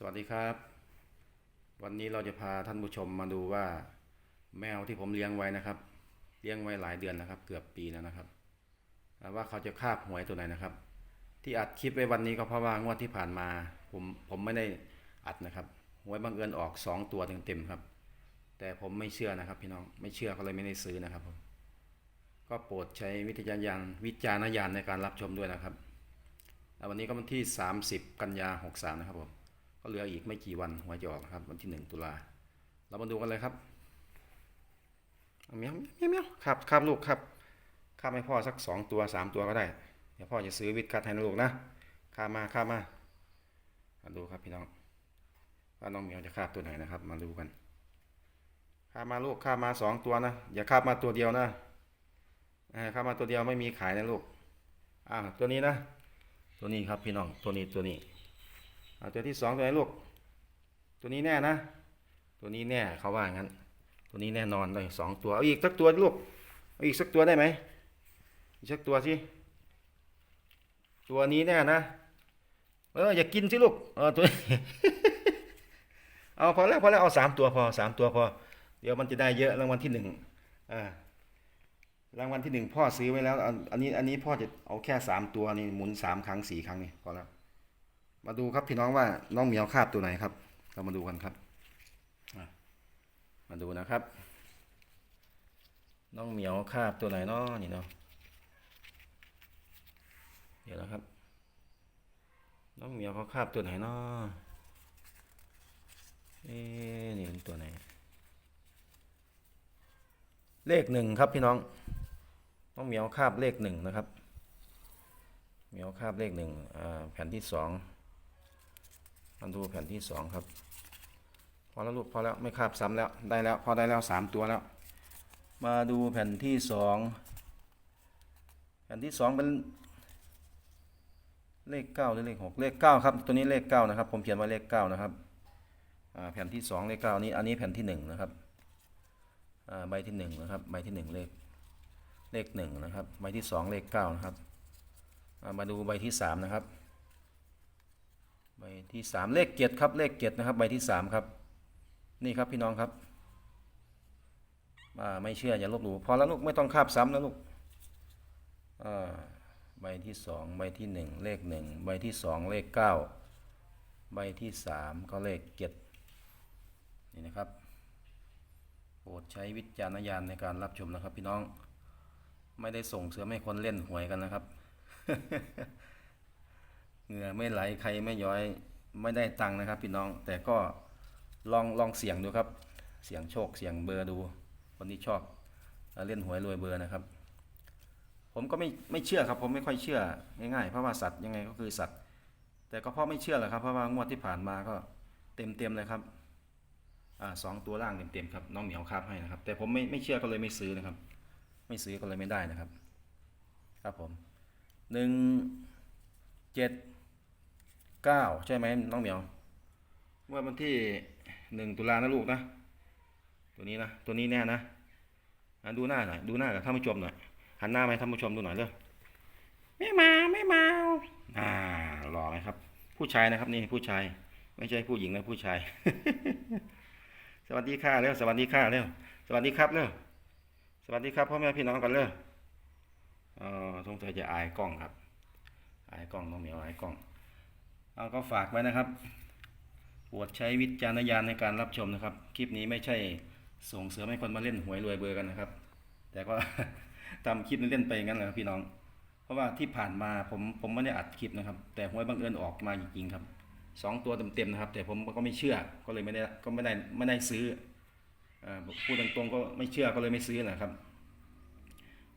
สวัสดีครับ วันนี้เราจะพาท่านผู้ชมมาดูว่า แมวที่ผมเลี้ยงไว้นะครับ เลี้ยงไว้หลายเดือนนะครับ เกือบปีแล้วนะครับอ่าว่าเขาจะคาบหวยตัวไหนนะครับ ที่อัดคลิปไว้วันนี้ก็เพราะว่างวดที่ผ่านมา ผมผมไม่ได้อัดนะครับหวยบังเอิญออกสองตัวเต็มๆครับ แต่ผมไม่เชื่อนะครับ พี่น้องไม่เชื่อก็เลยไม่ได้ซื้อนะครับผมก็โปรดใช้วิทยาญาณวิจารณญาณในการรับชมด้วยนะครับอ่าวันนี้ก็วันที่ 30 กันยา63 นะครับผม เหลืออีกไม่กี่วันหวยจะออกครับ วันที่หนึ่งตุลาเรามาดูกันเลยครับเมียวเมียวเมียวครับครับลูกครับข้ามให้พ่อสักสองตัวสามตัวก็ได้ เดี๋ยวพ่อจะซื้อวิทกัดให้นะลูกนะข้ามาข้ามามาดูครับพี่น้องว่าน้องเมียวจะคาบตัวไหนนะครับ มาดูกันข้ามมาลูกข้ามมาสองตัวนะอย่าข้ามมาตัวเดียวนะอข้ามมาตัวเดียวไม่มีขายนะลูกอ่าตัวนี้นะ ตัวนี้ครับพี่น้องตัวนี้ตัวนี้ ตัวที่สองตัวไหนลูก ตัวนี้แน่นะ ตัวนี้แน่เขาว่างั้น ตัวนี้แน่นอนเลยสองตัว เอาอีกสักตัวลูก เอาอีกสักตัวได้ไหมอีกสักตัวสิ ตัวนี้แน่นะ เอออย่ากินสิลูก เออตัว เอาพอแล้วพอแล้วเอาสามตัวพอสามตัวพอ เดี๋ยวมันจะได้เยอะรางวัลที่หนึ่งอ่ารางวัลที่หนึ่งพ่อซื้อไว้แล้ว อันอันนี้อันนี้พ่อจะเอาแค่สามตัวนี่หมุนสามครั้งสี่ครั้งนี่พอแล้ว มาดูครับพี่น้องว่าน้องเหมียวคาบตัวไหนครับ เรามาดูกันครับมาดูนะครับ น้องเหมียวคาบตัวไหนเนาะนี่เนาะเดี๋ยวนะครับ น้องเหมียวเขาคาบตัวไหนเนาะเอ๊นี่เป็นตัวไหน เลขหนึ่งครับพี่น้อง น้องเหมียวคาบเลขหนึ่งนะครับเหมียวคาบเลขหนึ่งแผ่นที่สอง มาดูแผ่นที่สองครับ พอแล้วลูกพอแล้วไม่คาบซ้ำแล้วได้แล้ว พอได้แล้วสามตัวแล้ว มาดูแผ่นที่สองแผ่นที่สองเป็นเลขเก้าหรือเลขหกเลขเก้าครับ ตัวนี้เลขเก้านะครับ ผมเขียนไว้เลขเก้านะครับแผ่นที่สองเลขเก้านี้อันนี้แผ่นที่หนึ่งนะครับใบที่หนึ่งนะครับใบที่หนึ่งเลขเลขหนึ่งนะครับใบที่สองเลขเก้านะครับมาดูใบที่สามนะครับ ใบที่สามเลขเกียรติครับเลขเกียรตินะครับ ใบที่สามครับ นี่ครับพี่น้องครับไม่เชื่ออย่าลบหลู่พอแล้วลูกไม่ต้องคาบซ้ำนะลูกใบที่สองใบที่หนึ่งเลขหนึ่งใบที่สองเลขเก้าใบที่สามก็เลขเกียรตินี่นะครับโปรดใช้วิจารณญาณในการรับชมนะครับ พี่น้องไม่ได้ส่งเสริมให้คนเล่นหวยกันนะครับ เหงื่อไม่ไหลใครไม่ย้อยไม่ได้ตังค์นะครับ พี่น้องแต่ก็ลองลองเสี่ยงดูครับ เสี่ยงโชคเสี่ยงเบอร์ดู คนที่ชอบเล่นหวยรวยเบอร์นะครับ ผมก็ไม่ไม่เชื่อครับ ผมไม่ค่อยเชื่อง่ายๆเพราะว่าสัตว์ยังไงก็คือสัตว์ แต่ก็เพราะไม่เชื่อแหละครับเพราะว่างวดที่ผ่านมาก็เต็มเต็มๆเลยครับอ่าสองตัวล่างเต็มเต็มๆครับน้องเหมียวคาบให้นะครับ แต่ผมไม่ไม่เชื่อก็เลยไม่ซื้อนะครับ ไม่ซื้อก็เลยไม่ได้นะครับ ครับผมหนึ่งเจ็ด เก้าใช่ไหมน้องเหมียวเมื่อวันที่หนึ่งตุลานะลูกนะ ตัวนี้นะตัวนี้แน่นะอะดูหน้าหน่อยดูหน้ากับท่านผู้ชมหน่อยหันหน้ามาให้ท่านผู้ชมดูหน่อยเร็วไม่มาไม่มาอ่าหล่อไหมครับ ผู้ชายนะครับนี่ผู้ชาย ไม่ใช่ผู้หญิงนะผู้ชาย สวัสดีค่ะเร็วสวัสดีค่ะเร็วสวัสดีครับเร็วสวัสดีครับพ่อแม่พี่น้องกันเร็วเออสงสัยจะอายกล้องครับอายกล้องน้องเหมียวอายกล้อง เอาก็ฝากไว้นะครับโปรดใช้วิจารณญาณในการรับชมนะครับ คลิปนี้ไม่ใช่ส่งเสริมให้คนมาเล่นหวยรวยเบอร์กันนะครับ แต่ก็ทำคลิปนี้เล่นไปอย่างนั้นแหละครับพี่น้อง เพราะว่าที่ผ่านมาผมผมไม่ได้อัดคลิปนะครับ แต่หวยบังเอิญออกมาจริงๆครับสองตัวเต็มๆนะครับ แต่ผมก็ไม่เชื่อก็เลยไม่ได้ก็ไม่ได้ไม่ได้ซื้ออพูดตรงๆก็ไม่เชื่อก็เลยไม่ซื้อนะครับ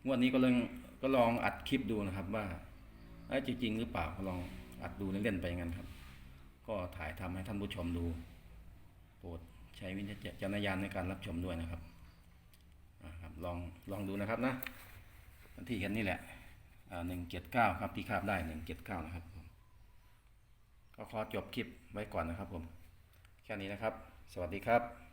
งวดนี้ก็เลยก็ลองอัดคลิปดูนะครับว่าจริงๆหรือเปล่าลอง อัดดูเล่นๆไปงั้นครับ ก็ถ่ายทำให้ท่านผู้ชมดู โปรดใช้วิจารณญาณในการรับชมด้วยนะครับครับลองลองดูนะครับนะที่เห็นนี่แหละหนึ่งเจ็ดเก้าครับที่คาบได้หนึ่งเจ็ดเก้านะครับผมก็ขอจบคลิปไว้ก่อนนะครับผม แค่นี้นะครับ สวัสดีครับ